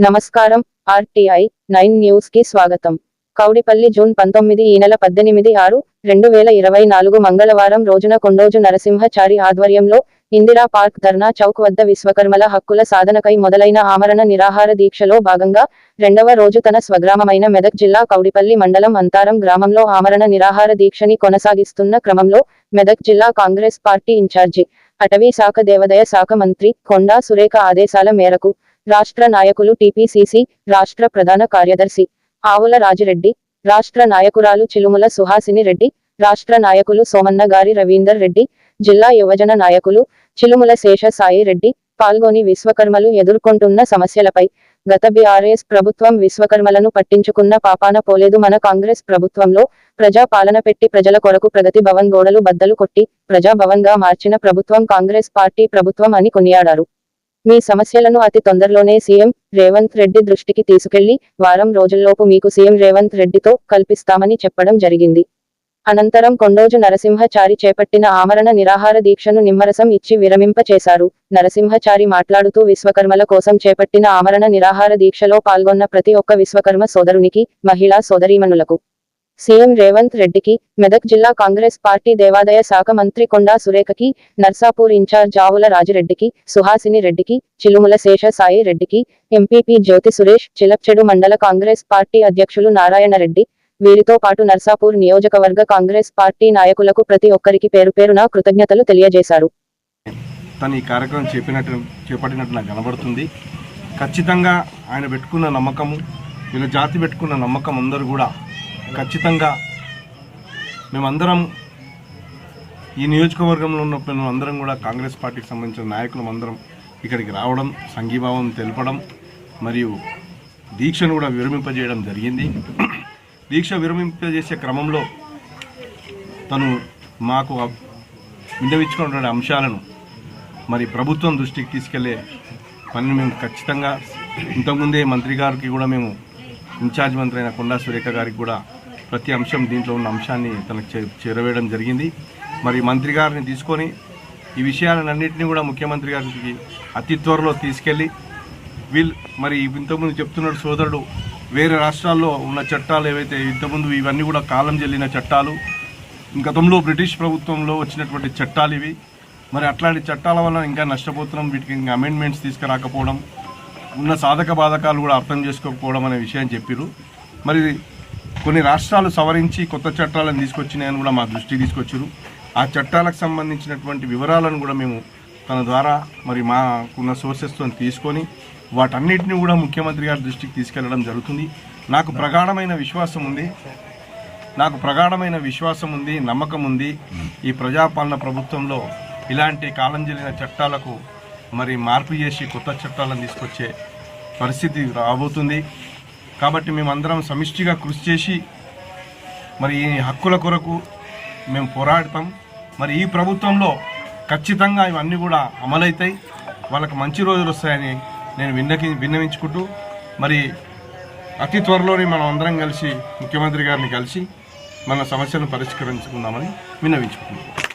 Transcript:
నమస్కారం RTI nine న్యూస్కి స్వాగతం. కౌడిపల్లి జూన్ పంతొమ్మిది ఈ నెల పద్దెనిమిది ఆరు రెండు వేల ఇరవై నాలుగు మంగళవారం రోజున కొండోజు నరసింహచారి ఆధ్వర్యంలో ఇందిరా పార్క్ ధర్నా చౌక్ వద్ద విశ్వకర్మల హక్కుల సాధనకై మొదలైన ఆమరణ నిరాహార దీక్షలో భాగంగా రెండవ రోజు తన స్వగ్రామమైన మెదక్ జిల్లా కౌడిపల్లి మండలం అంతారం గ్రామంలో ఆమరణ నిరాహార దీక్షని కొనసాగిస్తున్న క్రమంలో మెదక్ జిల్లా కాంగ్రెస్ పార్టీ ఇన్ఛార్జి అటవీ శాఖ దేవదయ శాఖ మంత్రి కొండా సురేఖ ఆదేశాల మేరకు రాష్ట్ర నాయకులు టీపీసీసీ రాష్ట్ర ప్రధాన కార్యదర్శి ఆవుల రాజిరెడ్డి రాష్ట్ర నాయకురాలు చిలుముల సుహాసిని రెడ్డి రాష్ట్ర నాయకులు సోమన్న గారి రవీందర్ రెడ్డి జిల్లా యువజన నాయకులు చిలుముల శేష సాయి రెడ్డి పాల్గొని విశ్వకర్మలు ఎదుర్కొంటున్న సమస్యలపై గత బీఆర్ఎస్ ప్రభుత్వం విశ్వకర్మలను పట్టించుకున్న పాపాన పోలేదు. మన కాంగ్రెస్ ప్రభుత్వంలో ప్రజా పాలన పెట్టి ప్రజల కొరకు ప్రగతి భవన్ గోడలు బద్దలు కొట్టి ప్రజాభవన్గా మార్చిన ప్రభుత్వం కాంగ్రెస్ పార్టీ ప్రభుత్వం అని కొనియాడారు. మీ సమస్యలను అతి తొందరలోనే సీఎం రేవంత్ రెడ్డి దృష్టికి తీసుకెళ్ళి వారం రోజుల్లోపు మీకు సీఎం రేవంత్ రెడ్డితో కల్పిస్తామని చెప్పడం జరిగింది. అనంతరం కొండోజు నరసింహచారి చేపట్టిన ఆమరణ నిరాహార దీక్షను నిమ్మరసం ఇచ్చి విరమింప చేశారు నరసింహచారి మాట్లాడుతూ విశ్వకర్మల కోసం చేపట్టిన ఆమరణ నిరాహార దీక్షలో పాల్గొన్న ప్రతి ఒక్క విశ్వకర్మ సోదరునికి మహిళా సోదరీమణులకు సీఎం రేవంత్ రెడ్డికి మెదక్ జిల్లా కాంగ్రెస్ పార్టీ దేవాదాయ శాఖ మంత్రి కొండా సురేఖకి నర్సాపూర్ ఇన్ఛార్జ్ ఆవుల రాజిరెడ్డికి సుహాసిని రెడ్డికి చిలుముల శేష సాయి రెడ్డికి ఎంపీపీ జ్యోతి సురేష్ చిలప్చెడు మండల కాంగ్రెస్ పార్టీ అధ్యక్షులు నారాయణ రెడ్డి. వీరితో పాటు నర్సాపూర్ నియోజకవర్గ కాంగ్రెస్ పార్టీ నాయకులకు ప్రతి ఒక్కరికి పేరు పేరున కృతజ్ఞతలు తెలియజేశారు. తను ఈ కార్యక్రమం చెప్పినట్టు చేపట్టినట్టు నాకు కనబడుతుంది. ఖచ్చితంగా ఆయన పెట్టుకున్న నమ్మకము వీళ్ళ జాతి పెట్టుకున్న నమ్మకం అందరూ కూడా ఖచ్చితంగా మేమందరం ఈ నియోజకవర్గంలో ఉన్న మేము అందరం కూడా కాంగ్రెస్ పార్టీకి సంబంధించిన నాయకులం అందరం ఇక్కడికి రావడం సంఘీభావం తెలపడం మరియు దీక్షను కూడా విరమింపజేయడం జరిగింది. దీక్ష విరమింపజేసే క్రమంలో తను మాకు విన్నవించుకున్న అంశాలను మరి ప్రభుత్వం దృష్టికి తీసుకెళ్ళే పనిని మేము ఖచ్చితంగా ఇంతకుముందే మంత్రి గారికి కూడా మేము ఇన్ఛార్జ్ మంత్రి అయిన కొండా సురేఖ గారికి కూడా ప్రతి అంశం దీంట్లో ఉన్న అంశాన్ని తనకు చే- చేరవేయడం జరిగింది. మరి మంత్రి గారిని తీసుకొని ఈ విషయాలన్నింటినీ కూడా ముఖ్యమంత్రి గారికి అతి త్వరలో తీసుకెళ్ళి వీళ్ళు మరి ఇంతకుముందు చెప్తున్నాడు సోదరుడు వేరే రాష్ట్రాల్లో ఉన్న చట్టాలు ఏవైతే ఇంతకుముందు ఇవన్నీ కూడా కాలం చెల్లిన చట్టాలు గతంలో బ్రిటిష్ ప్రభుత్వంలో వచ్చినటువంటి చట్టాలు ఇవి. మరి అట్లాంటి చట్టాల వల్ల ఇంకా నష్టపోతున్నాం వీటికి ఇంకా అమెండ్మెంట్స్ తీసుకురాకపోవడం ఉన్న సాధక బాధకాలు కూడా అర్థం చేసుకోకపోవడం అనే విషయం చెప్పారు మరి కొన్ని రాష్ట్రాలు సవరించి కొత్త చట్టాలను తీసుకొచ్చినాయని కూడా మా దృష్టికి తీసుకొచ్చారు. ఆ చట్టాలకు సంబంధించినటువంటి వివరాలను కూడా మేము తన ద్వారా మరి మాకున్న సోర్సెస్తో తీసుకొని వాటన్నిటిని కూడా ముఖ్యమంత్రి గారి దృష్టికి తీసుకెళ్ళడం జరుగుతుంది. నాకు ప్రగాఢమైన విశ్వాసం ఉంది. నాకు ప్రగాఢమైన విశ్వాసం ఉంది నమ్మకం ఉంది. ఈ ప్రజాపాలన ప్రభుత్వంలో ఇలాంటి కాలం జరిగిన చట్టాలకు మరి మార్పు చేసి కొత్త చట్టాలను తీసుకొచ్చే పరిస్థితి రాబోతుంది. కాబట్టి మేమందరం సమిష్టిగా కృషి చేసి మరి ఈ హక్కుల కొరకు మేము పోరాడతాం. మరి ఈ ప్రభుత్వంలో ఖచ్చితంగా ఇవన్నీ కూడా అమలవుతాయి. వాళ్ళకి మంచి రోజులు వస్తాయని నేను విన్నకి విన్నవించుకుంటూ మరి అతి త్వరలోనే మనం అందరం కలిసి ముఖ్యమంత్రి గారిని కలిసి మన సమస్యను పరిష్కరించుకుందామని విన్నవించుకుంటున్నాం.